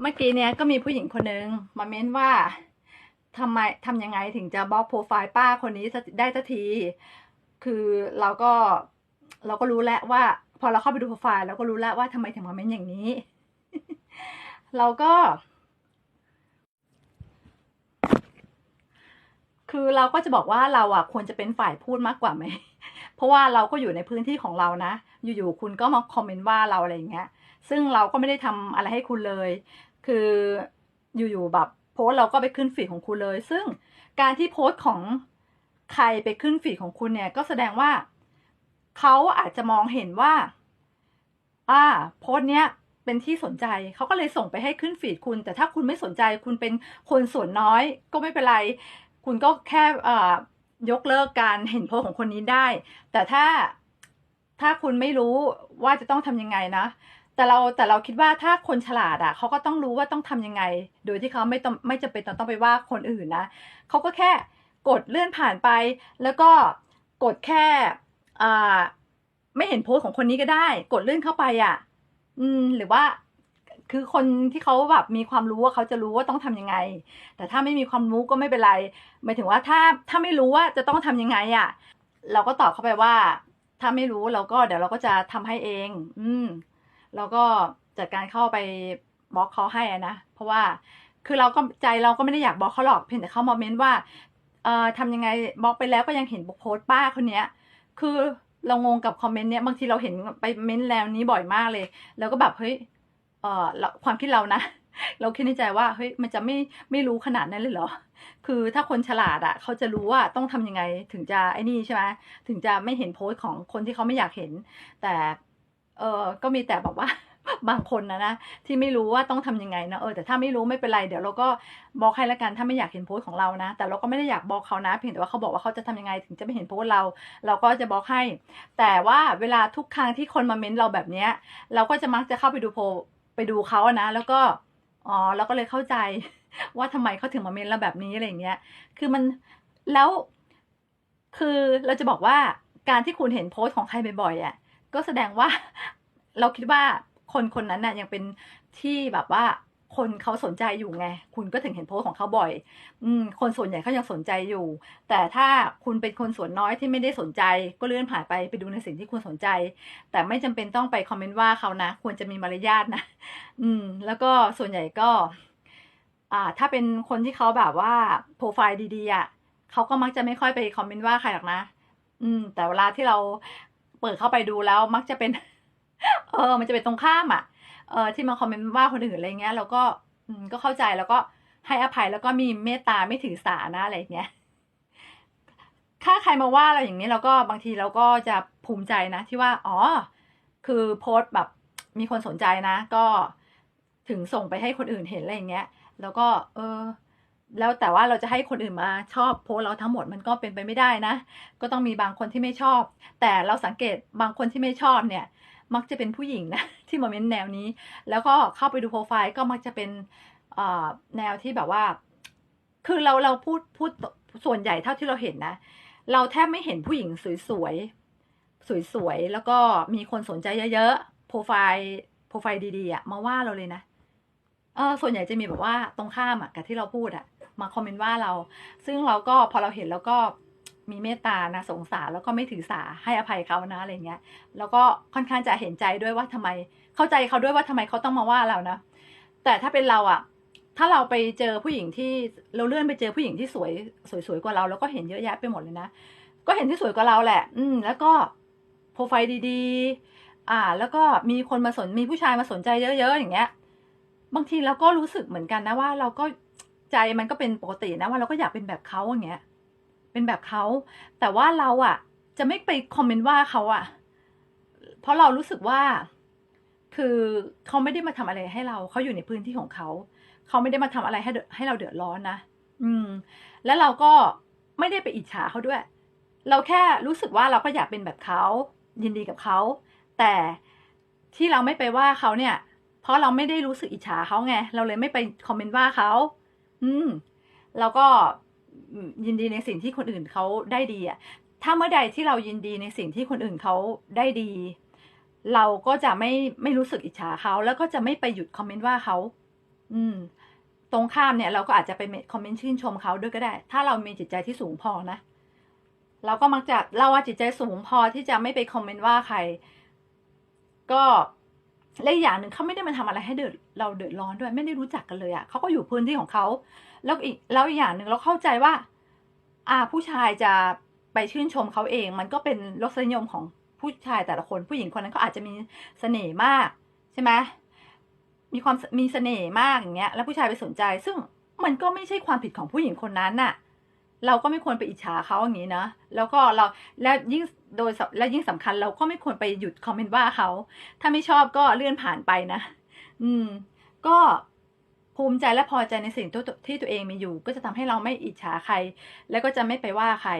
เมื่อกี้เนี้ยก็มีผู้หญิงคนนึงมาเม้นว่าทำไมทำยังไงถึงจะบล็อกโปรไฟล์ป้าคนนี้ได้สักที คือเราก็เราก็รู้แล้วว่า พอเราเข้าไปดูโปรไฟล์เราก็รู้แล้วว่าทำไมถึงมาเม้นอย่างนี้ เราก็ คือเราก็จะบอกว่าเราอะควรจะเป็นฝ่ายพูดมากกว่าไหม เพราะว่าเราก็อยู่ในพื้นที่ของเรานะ อยู่ๆคุณก็มาคอมเมนต์ว่าเราอะไรอย่างเงี้ย ซึ่งเราก็ไม่ได้ทำอะไรให้คุณเลย คืออยู่ๆแบบโพสเราก็ไปขึ้นฟีดของคุณเลย ซึ่งการที่โพสต์ของใครไปขึ้นฟีดของคุณเนี่ย ก็แสดงว่าเขาอาจจะมองเห็นว่า อ่า โพสเนี้ยเป็นที่สนใจเขาก็เลยส่งไปให้ขึ้นฟีดคุณ แต่ถ้าคุณไม่สนใจคุณเป็นคนส่วนน้อย ก็ไม่เป็นไร คุณก็แค่อ่ายกเลิกการเห็นโพสของคนนี้ได้ แต่ถ้าถ้าคุณไม่รู้ว่าจะต้องทำยังไงนะ แต่เราแต่เราคิดว่าถ้าคนฉลาดอะเขาก็ต้องรู้ว่าต้องทำยังไง โดยที่เขาไม่ต้องไม่จำเป็นต้องต้องไปว่าคนอื่นนะเขาก็แค่กดเลื่อนผ่านไป แล้วก็กดแค่อ่าไม่เห็นโพสต์ของคนนี้ก็ได้ กดเลื่อนเข้าไปอะ อืม หรือว่า คือคนที่เขาแบบมีความรู้ว่าเขาจะรู้ว่าต้องทำยังไง แต่ถ้าไม่มีความรู้ก็ไม่เป็นไรหมายถึงว่าถ้าถ้าไม่รู้ว่าจะต้องทำยังไงอะ เราก็ตอบเข้าไปว่า ถ้าไม่รู้เราก็เดี๋ยวเราก็จะทำให้เอง อืม แล้วก็จัดการเข้าไปบล็อกเขาให้นะ เพราะว่าคือเราก็ใจเราก็ไม่ได้อยากบล็อกเขาหรอกเพียงแต่เขามาเม้นว่าเอ่อทำยังไงบล็อกไปแล้วก็ยังเห็นโพสต์ป้าคนเนี้ย คือเรางงกับคอมเมนต์เนี้ยบางทีเราเห็นไปเม้นต์แล้วนี้บ่อยมากเลย แล้วก็แบบเฮ้ยเออความคิดเรานะเราคิดในใจว่าเฮ้ยมันจะไม่ไม่รู้ขนาดนั้นเลยเหรอ คือถ้าคนฉลาดอะเขาจะรู้ว่าต้องทำยังไงถึงจะไอ้นี่ใช่ไหมถึงจะไม่เห็นโพสต์ของคนที่เขาไม่อยากเห็น แต่ เออก็มีแต่แบบว่าบางคนนะนะที่ไม่รู้ว่าต้องทำยังไงนะเออแต่ถ้าไม่รู้ไม่เป็นไรเดี๋ยวเราก็บอกให้ละกันถ้าไม่อยากเห็นโพสต์ของเรานะ แต่เราก็ไม่ได้อยากบอกเขานะเพียงแต่ว่าเขาบอกว่าเขาจะทำยังไงถึงจะไม่เห็นโพสต์เรา เราก็จะบอกให้ แต่ว่าเวลาทุกครั้งที่คนมาเม้นเราแบบเนี้ย เราก็จะมักจะเข้าไปดูโพไปดูเขาอะนะ แล้วก็อ๋อเราก็เลยเข้าใจว่าทำไมเขาถึงมาเม้นเราแบบนี้อะไรอย่างเงี้ยคือมันแล้ว คือเราจะบอกว่าการที่คุณเห็นโพสต์ของใครบ่อยๆอะ ก็แสดงว่าเราคิดว่าคนคนนั้นน่ะยังเป็นที่แบบว่าคนเขาสนใจอยู่ไง คุณก็ถึงเห็นโพสของเขาบ่อย อืม คนส่วนใหญ่เขายังสนใจอยู่ แต่ถ้าคุณเป็นคนส่วนน้อยที่ไม่ได้สนใจ ก็เลื่อนผ่านไปไปดูในสิ่งที่คุณสนใจ แต่ไม่จำเป็นต้องไปคอมเมนต์ว่าเขานะ ควรจะมีมารยาทนะ อืม แล้วก็ส่วนใหญ่ก็ อ่า ถ้าเป็นคนที่เขาแบบว่าโปรไฟล์ดีๆอะเขาก็มักจะไม่ค่อยไปคอมเมนต์ว่าใครหรอกนะ อืม แต่เวลาที่เรา เปิดเข้าไปดูแล้วมักจะเป็น เออ มันจะเป็นตรงข้ามอะ เออที่มาคอมเมนต์ว่าคนอื่นอะไรเงี้ยเราก็ก็เข้าใจแล้วก็ให้อภัยแล้วก็มีเมตตาไม่ถือสานะอะไรเงี้ยถ้าใครมาว่าเราอย่างนี้เราก็บางทีเราก็จะภูมิใจนะ ที่ว่า อ๋อ คือโพสต์แบบมีคนสนใจนะ ก็ถึงส่งไปให้คนอื่นเห็นอะไรอย่างเงี้ย แล้วก็ เออ แล้วแต่ว่าเราจะให้คนอื่นมาชอบโพสเราทั้งหมดมันก็เป็นไปไม่ได้นะ ก็ต้องมีบางคนที่ไม่ชอบ แต่เราสังเกตบางคนที่ไม่ชอบเนี่ย มักจะเป็นผู้หญิงนะที่มาเม้นแนวนี้ แล้วก็เข้าไปดูโปรไฟล์ก็มักจะเป็นแนวที่แบบว่า คือเราเราพูดพูดส่วนใหญ่เท่าที่เราเห็นนะ เราแทบไม่เห็นผู้หญิงสวยๆสวยๆแล้วก็มีคนสนใจเยอะๆโปรไฟล์โปรไฟล์ดีๆอะมาว่าเราเลยนะเออส่วนใหญ่จะมีแบบว่าตรงข้ามอะกับที่เราพูดอะ มาคอมเมนต์ว่าเรา ซึ่งเราก็พอเราเห็นแล้วก็มีเมตตานะสงสารแล้วก็ไม่ถือสาให้อภัยเขานะอะไรเงี้ย แล้วก็ค่อนข้างจะเห็นใจด้วยว่าทำไม เข้าใจเขาด้วยว่าทำไมเขาต้องมาว่าเรานะ แต่ถ้าเป็นเราอะถ้าเราไปเจอผู้หญิงที่เราเลื่อนไปเจอผู้หญิงที่สวยสวยๆกว่าเรา แล้วก็เห็นเยอะแยะไปหมดเลยนะ ก็เห็นที่สวยกว่าเราแหละ อืม แล้วก็โปรไฟล์ดีๆ อ่า แล้วก็มีคนมาสนมีผู้ชายมาสนใจเยอะๆอย่างเงี้ย บางทีเราก็รู้สึกเหมือนกันนะว่าเราก็ ใจมันก็เป็นปกตินะว่าเราก็อยากเป็นแบบเขาอย่างเงี้ย เป็นแบบเขา แต่ว่าเราอะ จะไม่ไปคอมเมนต์ว่าเขาอะ เพราะเรารู้สึกว่า คือเขาไม่ได้มาทำอะไรให้เรา เขาอยู่ในพื้นที่ของเขา เขาไม่ได้มาทำอะไรให้ให้เราเดือดร้อนนะ อืม แล้วเราก็ไม่ได้ไปอิจฉาเขาด้วย เราแค่รู้สึกว่าเราก็อยากเป็นแบบเขา ยินดีกับเขา แต่ที่เราไม่ไปว่าเขาเนี่ย เพราะเราไม่ได้รู้สึกอิจฉาเขาไง เราเลยไม่ไปคอมเมนต์ว่าเขา อืมเราก็ยินดีในสิ่งที่คนอื่นเขาได้ดีอะถ้าเมื่อใดที่เรายินดีในสิ่งที่คนอื่นเขาได้ดี เราก็จะไม่ไม่รู้สึกอิจฉาเขา แล้วก็จะไม่ไปหยุดคอมเมนต์ว่าเขาอืม ตรงข้ามเนี่ย เราก็อาจจะไปคอมเมนต์ชื่นชมเขาด้วยก็ได้ ถ้าเรามีจิตใจที่สูงพอนะเราก็มักจะเราว่าจิตใจสูงพอที่จะไม่ไปคอมเมนต์ว่าใคร ก็ และอีกอย่างหนึ่งเขาไม่ได้มาทำอะไรให้เดือดเราเดือดร้อนด้วย ไม่ได้รู้จักกันเลยอะ่ะเขาก็อยู่พื้นที่ของเขาแล้วอีกแล้วอีกอย่างหนึ่งเราเข้าใจว่า อ่า ผู้ชายจะไปชื่นชมเขาเอง มันก็เป็นรสนิยมของผู้ชายแต่ละคน ผู้หญิงคนนั้นเขาอาจจะมีเสน่ห์มาก ใช่ไหมมีความมีเสน่ห์มากอย่างเงี้ย แล้วผู้ชายไปสนใจ ซึ่งมันก็ไม่ใช่ความผิดของผู้หญิงคนนั้นน่ะ เราก็ไม่ควรไปอิจฉาเขาอย่างนี้นะ แล้วก็เราและยิ่งโดยและยิ่งสำคัญเราก็ไม่ควรไปหยุดคอมเมนต์ว่าเขา ถ้าไม่ชอบก็เลื่อนผ่านไปนะ อืม ก็ภูมิใจและพอใจในสิ่งที่ตัวเองมีอยู่ ก็จะทำให้เราไม่อิจฉาใคร แล้วก็จะไม่ไปว่าใคร